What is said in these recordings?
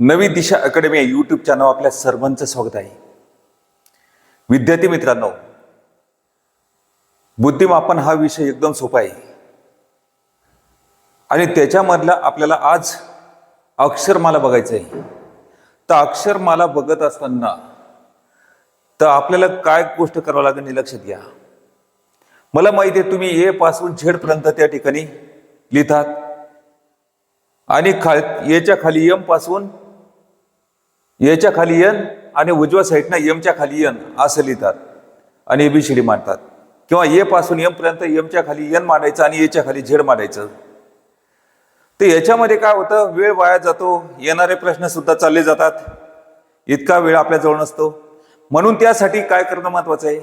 नवी दिशा अकॅडमी या YouTube channel आपल्या सर्वांचं स्वागत आहे. विद्यार्थी मित्रांनो बुद्धिमापन हा विषय एकदम सोपा आहे. आणि त्याच्यामधला आपल्याला आज अक्षरमाला बघायचं आहे. तर अक्षरमाला बघत असताना तर आपल्याला काय गोष्ट करावं लागेल हे लक्षात घ्या. मला माहिती आहे तुम्ही ए पासून झेड पर्यंत त्या ठिकाणी लिहितात. आणि खा याच्या खाली यमपासून याच्या खाली यन आणि उजव्या साईडनं यमच्या खाली यन असं लिहितात. आणि एबीसीडी मांडतात. किंवा ए पासून यम पर्यंत यमच्या खाली यन मांडायचं आणि याच्या खाली झेड मांडायचं. तर याच्यामध्ये काय होतं? वेळ वाया जातो. येणारे प्रश्न सुद्धा चालले जातात. इतका वेळ आपल्याजवळ नसतो. म्हणून त्यासाठी काय करणं महत्वाचं आहे?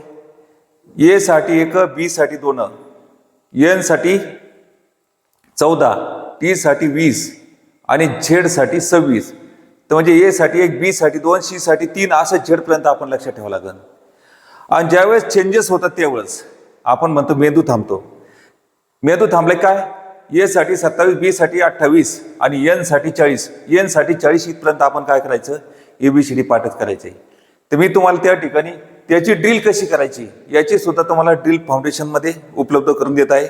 ए साठी एक बी साठी दोन एनसाठी चौदा टी साठी वीस आणि झेडसाठी सव्वीस. तर म्हणजे ए साठी एक बी साठी दोन सी साठी तीन असं झेडपर्यंत आपण लक्षात ठेवावं लागेल. आणि ज्यावेळेस चेंजेस होतात त्यावेळेस आपण म्हणतो मेंदू थांबतो. मेंदू थांबले काय? ए साठी सत्तावीस बी साठी अठ्ठावीस आणि एनसाठी चाळीस. एनसाठी चाळीस इथपर्यंत आपण काय करायचं? ए बी सी डी पाठच करायचं. तर मी तुम्हाला त्या ठिकाणी त्याची ड्रिल कशी करायची? याची सुद्धा तुम्हाला ड्रिल फाउंडेशनमध्ये उपलब्ध करून देत आहे.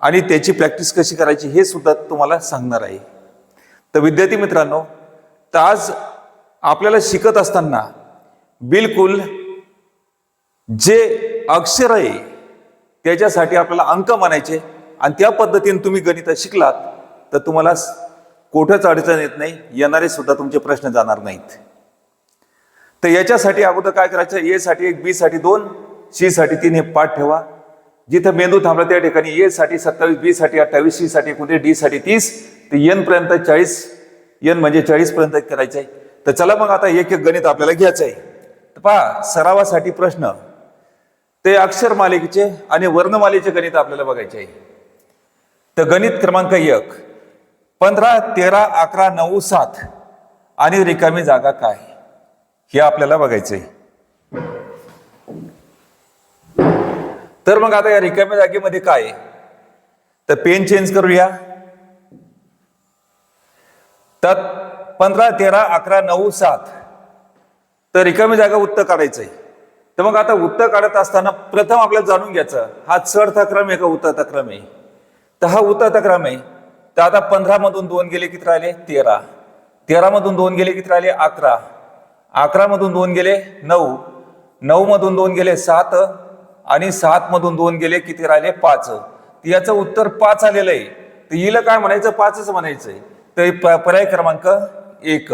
आणि त्याची प्रॅक्टिस कशी करायची हे सुद्धा तुम्हाला सांगणार आहे. तर विद्यार्थी मित्रांनो तर आज आपल्याला शिकत असताना बिलकुल जे अक्षर आहे त्याच्यासाठी आपल्याला अंक म्हणायचे आणि त्या पद्धतीने तुम्ही गणित शिकलात तर तुम्हाला कुठंच अडचण येत नाही येणारे सुद्धा तुमचे प्रश्न जाणार नाहीत. तर याच्यासाठी अगोदर काय करायचं ए साठी एक बी साठी दोन सी साठी तीन हे पाठ ठेवा. जिथं मेंदू थांबला त्या ठिकाणी ए साठी सत्तावीस बी साठी अठ्ठावीस सी साठी एकोणतीस डी साठी तीस ते एन पर्यंत चाळीस एन म्हणजे चाळीस पर्यंत करायचं आहे तर चला मग आता एक एक गणित आपल्याला घ्यायचं आहे तर पहा सरावासाठी प्रश्न. ते अक्षर मालिकेचे आणि वर्णमालेचे गणित आपल्याला बघायचे आहे तर गणित क्रमांक एक. पंधरा तेरा अकरा नऊ सात आणि रिकामी जागा काय? हे आपल्याला बघायचंय. तर मग आता या रिकाम्या जागेमध्ये काय? आहे? तर पेन चेंज करूया. तर पंधरा तेरा अकरा नऊ सात. तर रिकामी जागा उत्तर काढायचं आहे. तर मग आता उत्तर काढत असताना प्रथम आपल्याला जाणून घ्यायचं हा चढता क्रम आहे का उतरता क्रम आहे? तर हा उतरता क्रम आहे. तर आता पंधरा मधून दोन गेले किती राहिले? तेरा. तेरा मधून दोन गेले किती राहिले? अकरा. अकरा मधून दोन गेले नऊ. नऊ मधून दोन गेले सात आणि सात मधून दोन गेले किती राहिले? पाच. याचं उत्तर पाच आलेलं आहे. तर हिला काय म्हणायचं? पाचच म्हणायचं आहे. ते प- पर्याय क्रमांक एक.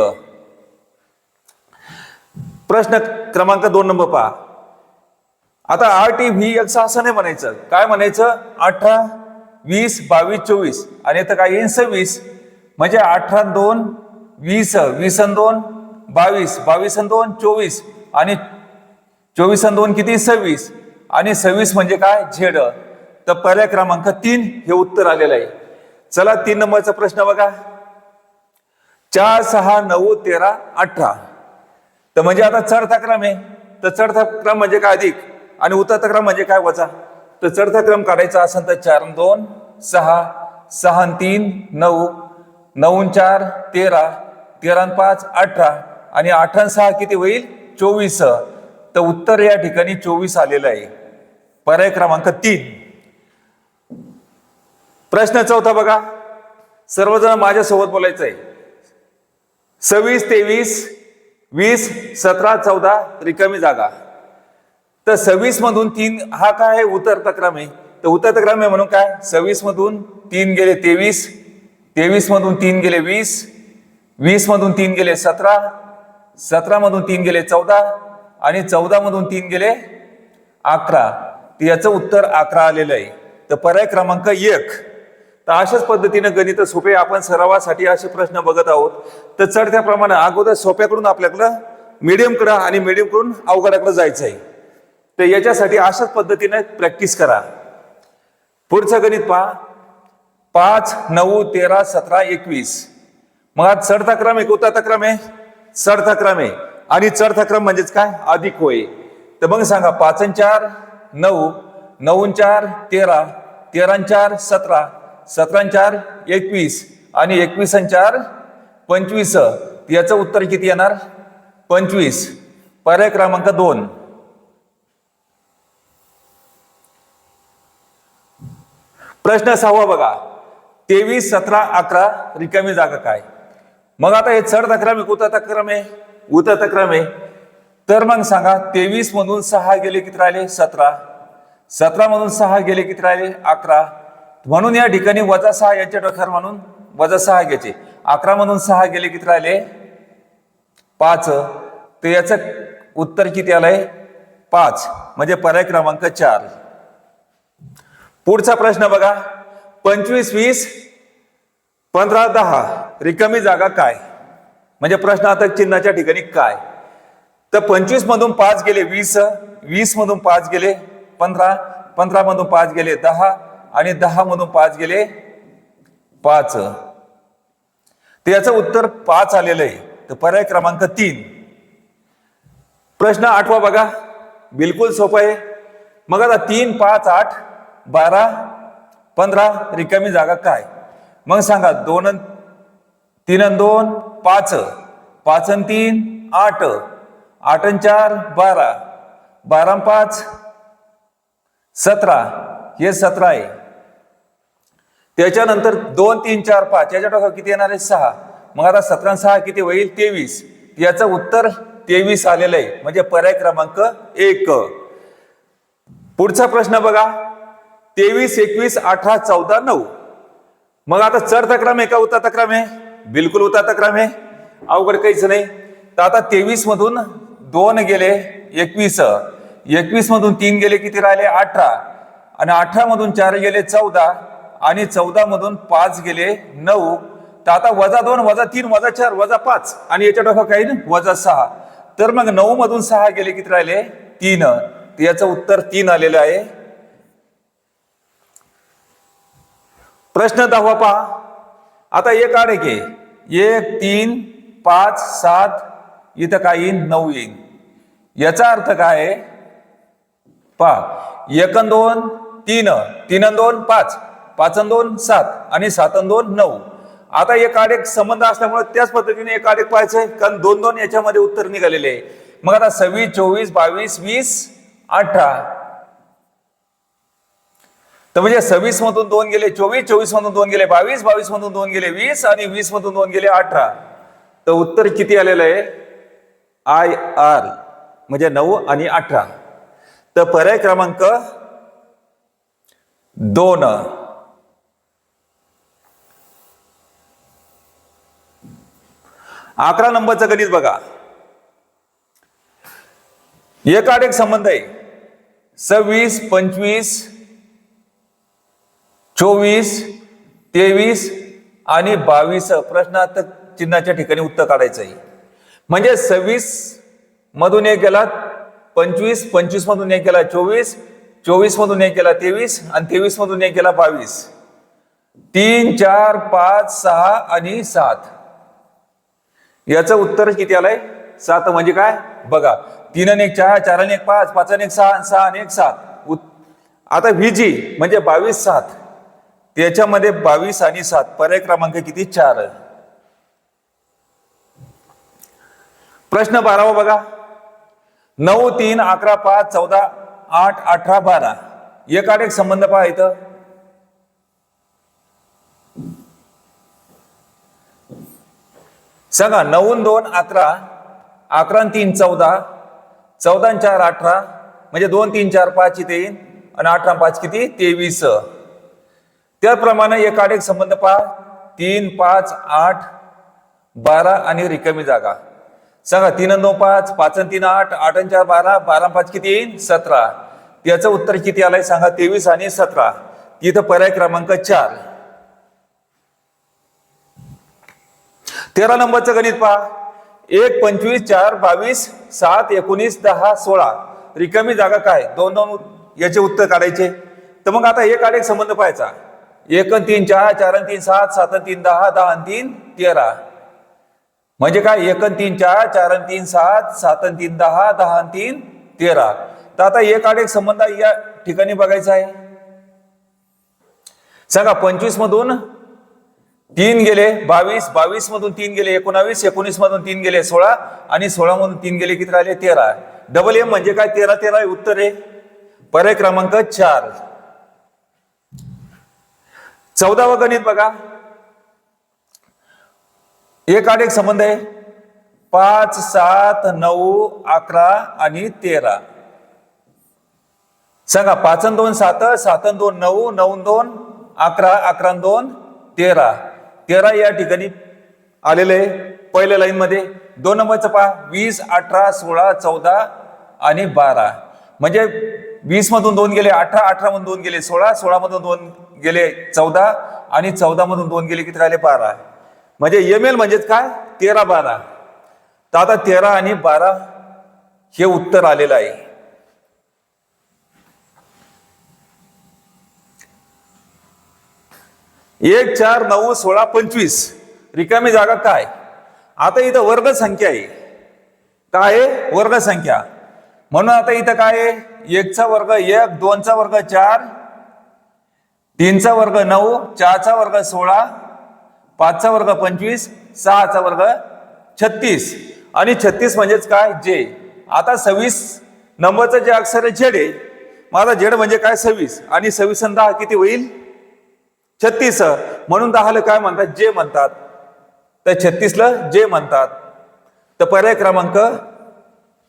प्रश्न क्रमांक दोन नंबर पहा. आता आर टी व्ही एक्स असं नाही म्हणायचं. काय म्हणायचं? अठरा वीस बावीस चोवीस. आणि इथं काय? येईन सव्वीस म्हणजे अठरा दोन वीस वीस अन दोन बावीस. बावीस अन दोन चोवीस. आणि चोवीस अन दोन किती? सव्वीस. आणि सव्वीस म्हणजे काय? झेड. तर पर्याय क्रमांक तीन हे उत्तर आलेलं आहे. चला तीन नंबरचा प्रश्न बघा. चार सहा नऊ तेरा अठरा. तर म्हणजे आता चढता क्रम आहे. तर चढता क्रम म्हणजे काय अधिक? आणि उतरता क्रम म्हणजे काय वजा? तर चढता क्रम काढायचा असेल तर चार दोन सहा. सहा तीन नऊ. नऊ चार तेरा. तेरा पाच अठरा. आणि अठरा सहा किती होईल? चोवीस. तर उत्तर या ठिकाणी चोवीस आलेलं आहे. पर्याय क्रमांक तीन. प्रश्न चौथा बघा. सर्वजण माझ्यासोबत बोलायचं आहे सव्वीस तेवीस वीस सतरा चौदा रिकामी जागा. तर सव्वीस मधून तीन हा काय आहे? उतरता क्रम आहे. तर उतरता क्रम आहे म्हणून काय? सव्वीस मधून तीन गेले तेवीस तेवीस मधून तीन गेले वीस वीस मधून तीन गेले सतरा सतरा मधून तीन गेले चौदा आणि चौदा मधून तीन गेले अकरा. तर याचं उत्तर अकरा आलेलं आहे. तर पर्याय क्रमांक एक. तर अशाच पद्धतीनं गणित सोपे आपण सरावासाठी असे प्रश्न बघत आहोत. तर चढत्याप्रमाणे अगोदर सोप्याकडून आपल्याकडं मिडियमकडं आणि मिडियमकडून अवघडाकडं जायचं आहे. तर याच्यासाठी अशाच पद्धतीने प्रॅक्टिस करा. पुढचं गणित पहा. पाच नऊ तेरा सतरा एकवीस. मग आज चढता क्रम आहे. कोणता क्रम आहे? चढता क्रम आहे. आणि चढता क्रम म्हणजेच काय? अधिक होय. तर मग सांगा पाच चार नऊ. नऊ चार तेरा. तेरा चार सतरा. सतरा चार एकवीस. आणि एकवीस चार पंचवीस. याचं उत्तर किती येणार? पंचवीस. पर्याय क्रमांक दोन. प्रश्न सहावा बघा. तेवीस सतरा अकरा रिकामी जागा काय? मग आता हे चढ क्रम आहे उतरता क्रम आहे. उतरता क्रम आहे. तर मग सांगा तेवीस मधून सहा गेले किती राहिले? सतरा. सतरा मधून सहा गेले किती राहिले? अकरा. म्हणून या ठिकाणी वजा सहा यांच्या डोक्यावर म्हणून वजा सहा घ्यायचे. अकरा म्हणून सहा गेले किती राहिले? पाच. तर याचं उत्तर किती आलंय? पाच. म्हणजे पर्याय क्रमांक चार. पुढचा प्रश्न बघा. पंचवीस वीस पंधरा दहा. रिकामी जागा काय? म्हणजे प्रश्न आता चिन्हाच्या ठिकाणी काय? तर पंचवीस मधून पाच गेले वीस वीस मधून पाच गेले पंधरा पंधरा मधून पाच गेले दहा आणि दहा मधून पाच गेले पाच. तर याचं उत्तर पाच आलेलं आहे. तर पर्याय क्रमांक तीन. प्रश्न आठवा बघा. बिलकुल सोपं आहे. मग आता तीन पाच आठ बारा पंधरा रिकामी जागा काय? मग सांगा दोन तीन अन दोन पाच. पाच अन तीन आठ. आठ अन चार बारा. बारा पाच सतरा. हे सतरा आहे. त्याच्यानंतर दोन तीन चार पाच याच्या टोकावर किती येणार आहे सहा. मग आता सतरा सहा किती होईल? तेवीस. याचं उत्तर तेवीस आलेलं आहे. म्हणजे पर्याय क्रमांक एक. पुढचा प्रश्न बघा. तेवीस एकवीस अठरा चौदा नऊ. मग आता चढता क्रम आहे का? उतरता क्रम आहे? बिलकुल उतरता क्रम आहे. अवघड काहीच नाही. तर आता तेवीस मधून दोन गेले एकवीस. एकवीस मधून तीन गेले किती राहिले? अठरा. आणि अठरा मधून चार गेले चौदा. आणि चौदा मधून पाच गेले नऊ. तर आता वजा दोन वजा तीन वजा चार वजा पाच. आणि याच्या डोक्यात काही नाही वजा सहा. तर मग नऊ मधून सहा गेले किती राहिले? तीन. याचं उत्तर तीन आलेलं आहे. प्रश्न दहावा पहा. आता एक आड घे. एक तीन पाच सात इथं काय येईन? नऊ येईन. याचा अर्थ काय आहे? पहा. एक दोन तीन. तीन अन दोन पाच. पाच दोन सात आणि सात दोन नऊ. आता एक आड एक संबंध असल्यामुळे त्याच पद्धतीने एक आड एक पाहायचंय कारण दोन दोन याच्यामध्ये उत्तर निघालेले आहे. मग आता सव्वीस चोवीस बावीस वीस अठरा. तर म्हणजे सव्वीस मधून दोन गेले चोवीस चोवीस मधून दोन गेले बावीस बावीस मधून दोन गेले वीस आणि वीस मधून दोन गेले अठरा. तर उत्तर किती आलेलं आहे? I R. म्हणजे नऊ आणि अठरा. तर पर्याय क्रमांक दोन. अकरा नंबरचं गणित बघा. एक एक संबंध आहे. सव्वीस पंचवीस चोवीस तेवीस आणि बावीस प्रश्नार्थ चिन्हाच्या ठिकाणी उत्तर काढायचं आहे म्हणजे सव्वीस मधून एक गेला पंचवीस पंचवीस मधून एक गेला चोवीस चोवीस मधून एक गेला तेवीस आणि तेवीस मधून एक गेला बावीस. तीन चार पाच सहा आणि सात. याचं उत्तर किती आलंय? सात म्हणजे काय? बघा तीन आणि एक चार चार आणि एक पाच पाच आणि एक सहा आणि सहा आणि एक सात. आता व्ही जी म्हणजे बावीस सात. त्याच्यामध्ये बावीस आणि सात. पर्याय क्रमांक किती? चार. प्रश्न बारावा बघा. नऊ तीन अकरा पाच चौदा आठ अठरा बारा. एक आठ एक संबंध पहा इथं. सांगा नऊन दोन अकरा. अकरा तीन चौदा. चौदा चार अठरा. म्हणजे दोन तीन चार पाच इथे येईन. आणि अठरा पाच किती? तेवीस. त्याप्रमाणे एक आठ एक संबंध पहा. तीन पाच आठ बारा आणि रिकामी जागा. सांगा तीन नऊ पाच. पाच तीन आठ. आठ आणि चार बारा. बारा पाच किती येईन? सतरा. याचं उत्तर किती आलंय? सांगा. तेवीस आणि सतरा. तिथं पर्याय क्रमांक चार. तेरा नंबरचं गणित पहा. एक पंचवीस चार बावीस सात एकोणीस दहा सोळा. रिकामी जागा काय? दोन दोन याचे उत्तर काढायचे. तर मग आता एक आड एक संबंध पाहायचा. एक अन तीन चार चार अन तीन सात सात अन तीन दहा दहा अन तीन तेरा. म्हणजे काय? एक अन तीन चार चार अन तीन सात सात अन तीन दहा दहा अन तीन तेरा. तर आता एक आड एक संबंध या ठिकाणी बघायचा आहे. सांगा पंचवीस मधून तीन गेले बावीस बावीस मधून तीन गेले एकोणावीस एकोणीस मधून तीन गेले सोळा आणि सोळा मधून तीन गेले किती राहिले? तेरा. डबल एम म्हणजे काय? तेरा तेरा आहे उत्तर आहे. पर्याय क्रमांक चार. चौदावं गणित बघा. एक आठ एक संबंध आहे. पाच सात नऊ अकरा आणि तेरा. सांगा पाच दोन सात सात दोन नऊ नऊ दोन अकरा अकरा दोन तेरा. तेरा या ठिकाणी आलेलं आहे. पहिल्या लाईन मध्ये दोन नंबरचं पहा. वीस अठरा सोळा चौदा आणि बारा. म्हणजे वीस मधून दोन गेले अठरा अठरा मधून दोन गेले सोळा सोळा मधून दोन गेले चौदा आणि चौदा मधून दोन गेले किती राहिले? बारा. म्हणजे एम एल म्हणजेच काय? तेरा बारा. तर आता तेरा आणि बारा हे उत्तर आलेलं आहे. एक चार नऊ सोळा पंचवीस. रिकामी जागा काय? आता इथं वर्ग संख्या आहे. काय आहे? वर्ग संख्या. म्हणून आता इथं काय आहे? एकचा वर्ग एक दोनचा वर्ग चार तीनचा वर्ग नऊ चारचा वर्ग सोळा पाचचा वर्ग पंचवीस सहाचा वर्ग छत्तीस. आणि छत्तीस म्हणजेच काय? जे. आता सव्वीस नंबरचं जे अक्षर आहे झेड आहे. माझा झेड म्हणजे काय? सव्वीस. आणि सव्वीस दहा किती होईल? छत्तीस म्हणून दहाला काय म्हणतात? जे म्हणतात. तर छत्तीसला जे म्हणतात. तर पर्याय क्रमांक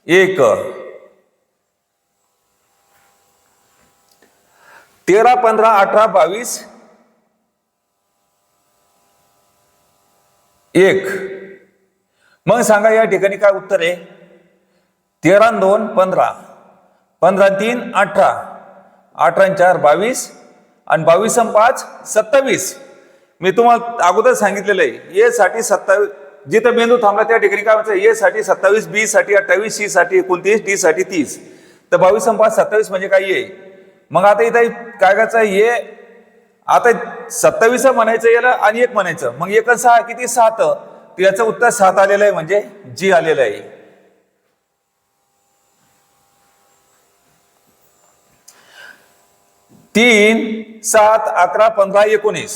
एक. तेरा पंधरा अठरा बावीस. एक. मग सांगा या ठिकाणी काय उत्तर आहे? तेरा दोन पंधरा. पंधरा तीन अठरा. अठरा चार बावीस. आणि बावीस आणि पाच सत्तावीस. मी तुम्हाला अगोदर सांगितलेलं आहे ए साठी सत्तावीस जिथं मेंदू थांबला त्या ठिकाणी काय म्हणतं ए साठी सत्तावीस बी साठी अठ्ठावीस सी साठी एकोणतीस डी साठी तीस. तर बावीस आणि पाच सत्तावीस म्हणजे काय ये मग आता इथं काय करायचं ये आता सत्तावीस म्हणायचं याला आणि एक म्हणायचं. मग एक सहा किती? सात. याचं उत्तर सात आलेलं आहे म्हणजे जी आलेलं आहे. तीन सात अकरा पंधरा एकोणीस.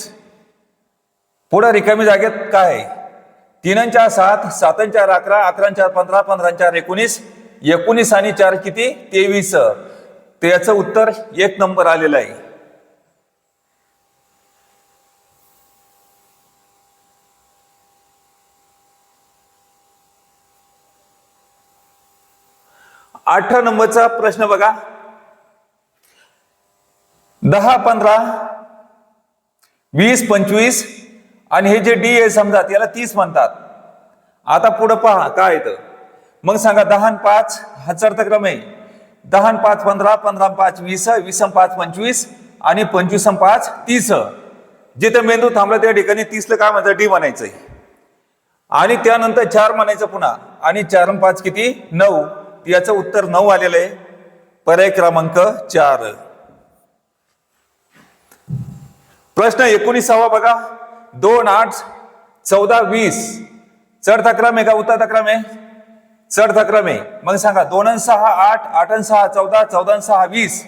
पुढं रिकामी जागेत काय? आहे? तीन चार सात सात चार अकरा अकरा चार पंधरा पंधरा चार एकोणीस एकोणीस आणि चार किती? तेवीस. त्याचं उत्तर एक नंबर आलेलं आहे. अठरा नंबरचा प्रश्न बघा. दहा पंधरा वीस पंचवीस आणि हे जे डी आहे समजा याला तीस म्हणतात. आता पुढं पहा काय येतं? मग सांगा दहा पाच हा क्रम आहे. दहा पाच पंधरा पंधरा पाच वीस वीस पाच पंचवीस आणि पंचवीस पाच तीस. जिथं मेंदू थांबला त्या ठिकाणी तीसला काय म्हणतात डी म्हणायचंय. आणि त्यानंतर चार म्हणायचं पुन्हा. आणि चार पाच किती? नऊ. याचं उत्तर नऊ आलेलं आहे. पर्याय क्रमांक चार. प्रश्न एकोणीसावा बघा. दोन आठ चौदा वीस. चढता क्रम आहे का उतरता क्रम आहे चढता क्रम आहे मग सांगा दोन सहा आठ आठ आणि सहा चौदा चौदा सहा वीस.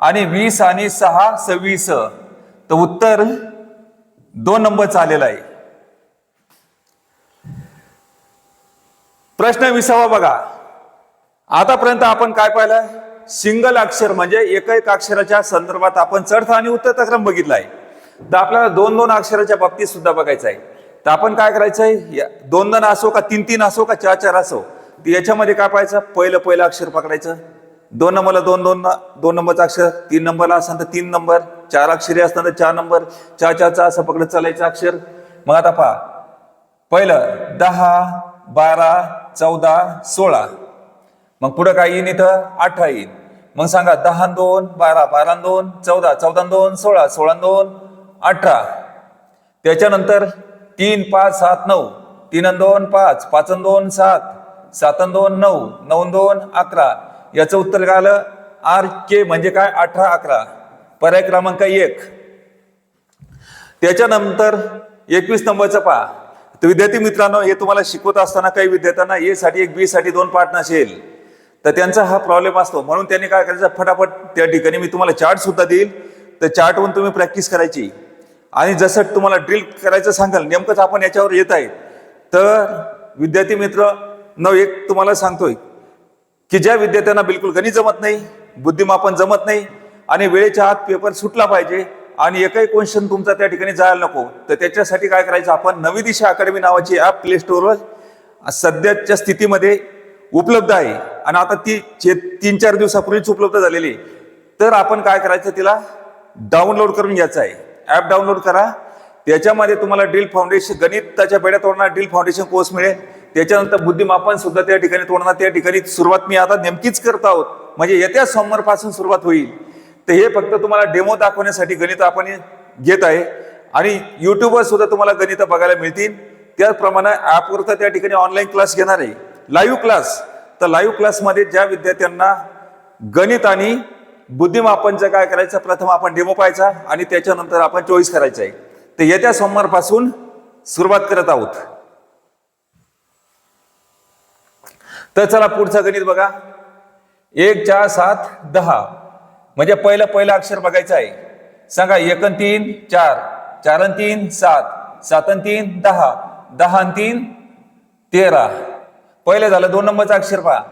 आणि वीस आणि सहा सव्वीस. तर उत्तर दोन नंबर आलेला आहे. प्रश्न विसावा बघा. आतापर्यंत आपण काय पाहिलं सिंगल अक्षर म्हणजे एक एक अक्षराच्या संदर्भात आपण चढता आणि उत्तरता क्रम बघितलाय. तर आपल्याला दोन दोन अक्षराच्या बाबतीत सुद्धा बघायचं आहे. तर आपण काय करायचं या- दोन दोन असो का तीन तीन असो का चार चार असो याच्यामध्ये काय पाहायचं? पहिलं पहिलं अक्षर पकडायचं. दोन नंबरला दोन दोन दोन नंबरचं अक्षर तीन नंबरला असताना तर तीन नंबर चार अक्षरी असताना तर चार नंबर चार चारचा असं पकडत चालायचं अक्षर. मग आता पहा. पहिलं दहा बारा चौदा सोळा. मग पुढं काय येईन इथं? अठरा येईन. मग सांगा दहा दोन बारा बारा दोन चौदा चौदा दोन सोळा सोळा दोन अठरा. त्याच्यानंतर तीन पाच सात नऊ. तीन दोन पाच. पाच दोन सात. सात दोन नऊ. नऊ दोन अकरा. याचं उत्तर काय आलं आर के म्हणजे काय? अठरा अकरा. पर्याय क्रमांक एक. त्याच्यानंतर एकवीस नंबरचं पहा. तर विद्यार्थी मित्रांनो हे तुम्हाला शिकवत असताना काही विद्यार्थ्यांना ए साठी एक बी साठी दोन पार्ट नसेल. तर त्यांचा हा प्रॉब्लेम असतो. म्हणून त्यांनी काय करायचं? फटाफट त्या ठिकाणी मी तुम्हाला चार्ट सुद्धा देईल. तर चार्टवरून तुम्ही प्रॅक्टिस करायची. आणि जसं तुम्हाला ड्रिल करायचं सांगाल नेमकंच आपण याच्यावर येत आहे. तर विद्यार्थी मित्र न एक तुम्हाला सांगतोय की ज्या विद्यार्थ्यांना बिलकुल गणित जमत नाही बुद्धिमापन जमत नाही आणि वेळेच्या आत पेपर सुटला पाहिजे आणि एकही क्वेश्चन तुमचा त्या ठिकाणी जायला नको तर त्याच्यासाठी काय करायचं आपण नवी दिशा अकॅडमी नावाची ॲप प्ले स्टोअरवर सध्याच्या स्थितीमध्ये उपलब्ध आहे. आणि आता ती चे- तीन चार दिवसापूर्वीच उपलब्ध झालेली आहे. तर आपण काय करायचं तिला? डाउनलोड करून घ्यायचं आहे. ॲप डाउनलोड करा. त्याच्यामध्ये तुम्हाला ड्रिल फाउंडेशन गणिताच्या बेड्या तोडणार ड्रिल फाउंडेशन कोर्स मिळेल. त्याच्यानंतर बुद्धिमापन सुद्धा त्या ठिकाणी तोडणार. त्या ठिकाणी सुरुवात मी आता नेमकीच करत आहोत. म्हणजे येत्या सोमवारपासून सुरुवात होईल. तर हे फक्त तुम्हाला डेमो दाखवण्यासाठी गणित आपण घेत आहे. आणि युट्यूबवर सुद्धा तुम्हाला गणित बघायला मिळतील. त्याचप्रमाणे ॲपवर तर त्या ठिकाणी ऑनलाईन क्लास घेणार आहे. लाईव्ह क्लास तर लाईव्ह क्लासमध्ये ज्या विद्यार्थ्यांना गणित आणि बुद्धिमापनचं काय करायचं? प्रथम आपण डेमो पाहायचा आणि त्याच्यानंतर आपण चॉईस करायचं आहे. तर येत्या सोमवारपासून सुरुवात करत आहोत. तर चला पुढचा गणित बघा. एक चार सात दहा. म्हणजे पहिलं पहिलं अक्षर बघायचं आहे. सांगा एक तीन चार. चार तीन सात. सात तीन दहा. दहा तीन तेरा. पहिलं झालं दोन नंबरचं अक्षर पहा.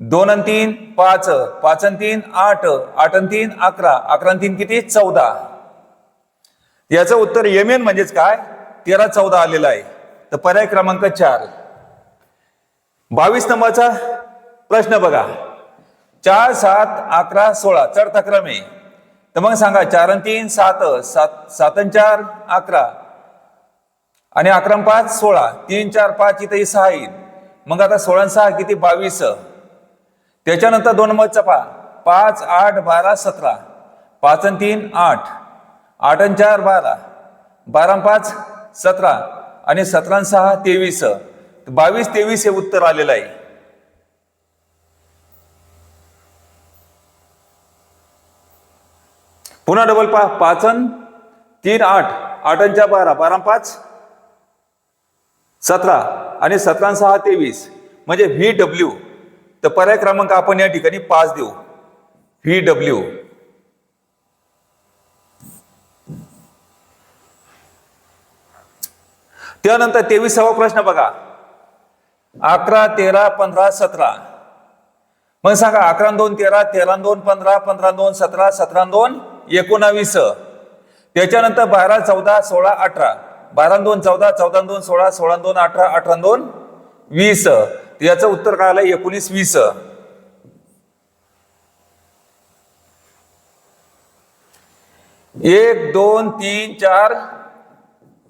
दोन आणि तीन पाच. पाच आणि तीन आठ. आठ आणि तीन अकरा. अकरा तीन किती? चौदा. याचं उत्तर यमेन म्हणजेच काय? तेरा चौदा आलेलं आहे. तर पर्याय क्रमांक चार. बावीस नंबरचा प्रश्न बघा. चार सात अकरा सोळा. चढता क्रम आहे तर मग सांगा चार आणि तीन सात. सात सात आणि चार अकरा. आणि अकरा पाच सोळा. तीन चार पाच इथं सहा येईल. मग आता सोळा सहा किती? बावीस. त्याच्यानंतर दोन नंबरचा चपा पाच आठ बारा सतरा. पाच आणि तीन आठ. आठ आणि चार बारा. बारा पाच सतरा. आणि सतरा सहा तेवीस. बावीस तेवीस हे उत्तर आलेलं आहे. पुन्हा डबल पा पाचन तीन आठ. आठांच्या बारा. बारा पाच सतरा. आणि सतरा सहा तेवीस. म्हणजे व्ही डब्ल्यू. तर पर्याय क्रमांक आपण या ठिकाणी पाच देऊ. व्ही डब्ल्यू त्यानंतर तेवीसावा प्रश्न बघा. अकरा तेरा पंधरा सतरा. मग सांगा अकरा दोन तेरा तेरा दोन पंधरा पंधरा दोन सतरा सतरा दोन एकोणावीस. त्याच्यानंतर बारा चौदा सोळा अठरा. बारा दोन चौदा चौदा दोन सोळा सोळा दोन अठरा अठरा दोन वीस. याचं उत्तर काय आलं एकोणीस वीस. एक दोन तीन चार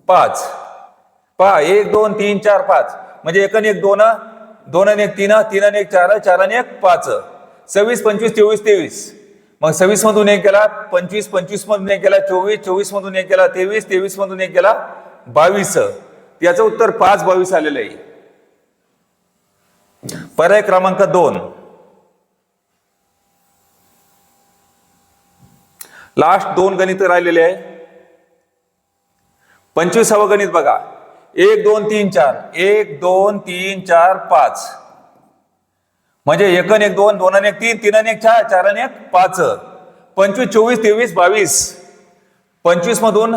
पाच. पहा एक दोन तीन चार पाच. म्हणजे एक एक दोन दोन आणि एक तीन तीन आणि एक चार चार आणि एक पाच. सव्वीस पंचवीस चोवीस तेवीस. मग सव्वीस मधून एक केला पंचवीस पंचवीस मधून एक केला चोवीस चोवीस मधून एक केला तेवीस तेवीस मधून एक केला बावीस. याचं उत्तर पाच बावीस आलेलं आहे. पर्याय क्रमांक दोन. लास्ट दोन गणित राहिलेले आहे. पंचवीसावं गणित बघा. एक दोन तीन चार. एक दोन तीन चार पाच. म्हणजे एक एक दोन दोन आणि एक तीन तीन आणि एक चार चार आणि एक पाच. पंचवीस चोवीस तेवीस बावीस. पंचवीस मधून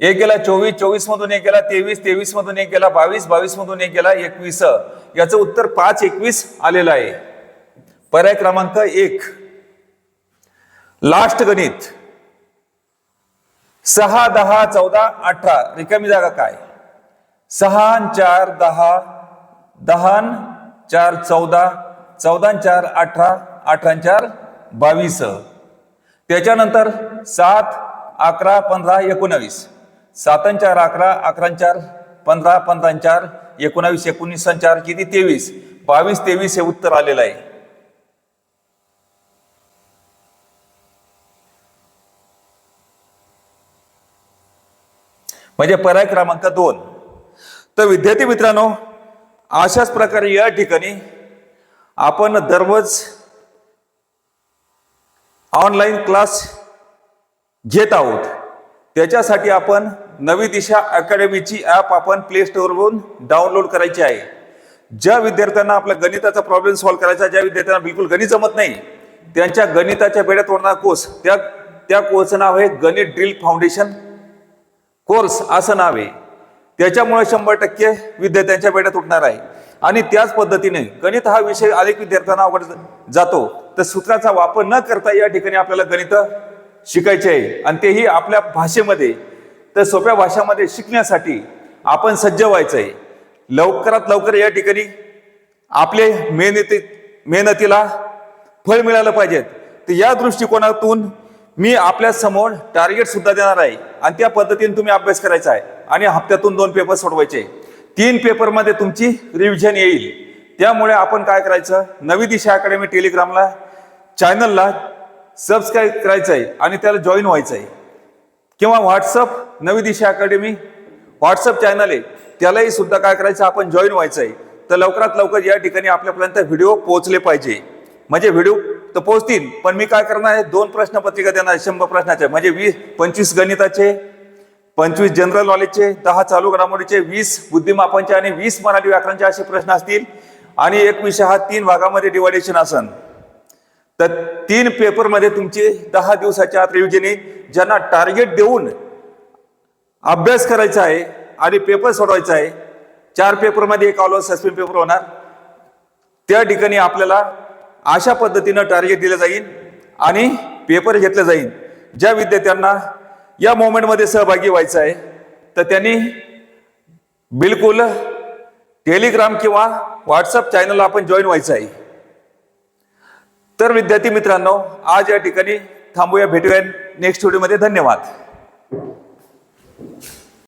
एक गेला चोवीस चोवीस मधून एक गेला तेवीस तेवीस मधून एक गेला बावीस बावीस मधून एक गेला एकवीस. याचं उत्तर पाच एकवीस आलेलं आहे. पर्याय क्रमांक एक. लास्ट गणित. सहा दहा चौदा अठरा. रिकामी जागा काय? सहा चार दहा. दहा चार चौदा. चौदा चार अठरा. अठरा अन चार बावीस. त्याच्यानंतर सात अकरा पंधरा एकोणावीस. सातन चार अकरा अकरा चार पंधरा पंधरा चार एकोणावीस एकोणीस चार किती? तेवीस. बावीस तेवीस हे उत्तर आलेलं आहे. म्हणजे पर्याय क्रमांक दोन. तर विद्यार्थी मित्रांनो अशाच प्रकारे या ठिकाणी आपण दररोज ऑनलाईन क्लास घेत आहोत. त्याच्यासाठी आपण नवी दिशा अकॅडमीची ॲप आपण प्ले स्टोअरवरून डाउनलोड करायची आहे. ज्या विद्यार्थ्यांना आपला गणिताचा प्रॉब्लेम सॉल्व्ह करायचा ज्या विद्यार्थ्यांना बिलकुल गणित जमत नाही त्यांच्या गणिताच्या बेड्यात ओढणारा कोर्स त्या त्या कोर्सचं नाव आहे गणित ड्रिल फाउंडेशन कोर्स असं नाव आहे. त्याच्यामुळे शंभर टक्के विद्यार्थ्यांच्या बेड्यात उठणार आहे. आणि त्याच पद्धतीने गणित हा विषय अनेक विद्यार्थ्यांना अवघड जातो. तर सूत्राचा वापर न करता या ठिकाणी आपल्याला गणित शिकायचे आहे. आणि तेही आपल्या भाषेमध्ये. तर सोप्या भाषामध्ये शिकण्यासाठी आपण सज्ज व्हायचं आहे लवकरात लवकर या ठिकाणी आपले मेहनती मेहनतीला फळ मिळालं पाहिजेत. तर या दृष्टिकोनातून मी आपल्यासमोर टार्गेट सुद्धा देणार आहे. आणि त्या पद्धतीने तुम्ही अभ्यास करायचा आहे. आणि हप्त्यातून दोन पेपर सोडवायचे. तीन पेपरमध्ये तुमची रिव्हिजन येईल. त्यामुळे आपण काय करायचं? नवी दिशा अकॅडमी टेलिग्रामला चॅनलला सबस्क्राईब करायचं आहे आणि त्याला जॉईन व्हायचं आहे किंवा व्हॉट्सअप नवी दिशा अकॅडमी व्हॉट्सअप चॅनल आहे त्यालाही सुद्धा काय करायचं आपण जॉईन व्हायचं आहे तर लवकरात लवकर या ठिकाणी आपल्यापर्यंत व्हिडिओ पोहोचले पाहिजे. म्हणजे व्हिडिओ तर पोहोचतील पण मी काय करणार आहे दोन प्रश्नपत्रिका देणार शंभर प्रश्नाचे. म्हणजे वीस पंचवीस गणिताचे पंचवीस जनरल नॉलेजचे दहा चालू घडामोडीचे वीस बुद्धिमापनचे आणि वीस मराठी व्याकरणचे असे प्रश्न असतील. आणि एक विषय हा तीन भागामध्ये डिवायडेशन असन. तर तीन पेपरमध्ये तुमचे दहा दिवसाच्या आत रिव्हिजन ज्यांना टार्गेट देऊन अभ्यास करायचा आहे आणि पेपर सोडवायचा आहे चार पेपरमध्ये एक ऑल सस्पेंड पेपर होणार. त्या ठिकाणी आपल्याला अशा पद्धतीनं टार्गेट दिलं जाईल आणि पेपर घेतलं जाईल. ज्या विद्यार्थ्यांना या मोमेंटमध्ये सहभागी व्हायचं आहे तर त्यांनी बिलकुल टेलिग्राम किंवा व्हॉट्सअप चॅनलला आपण जॉईन व्हायचं आहे. तर विद्यार्थी मित्रांनो आज या ठिकाणी थांबूया भेटूया नेक्स्ट व्हिडिओमध्ये धन्यवाद.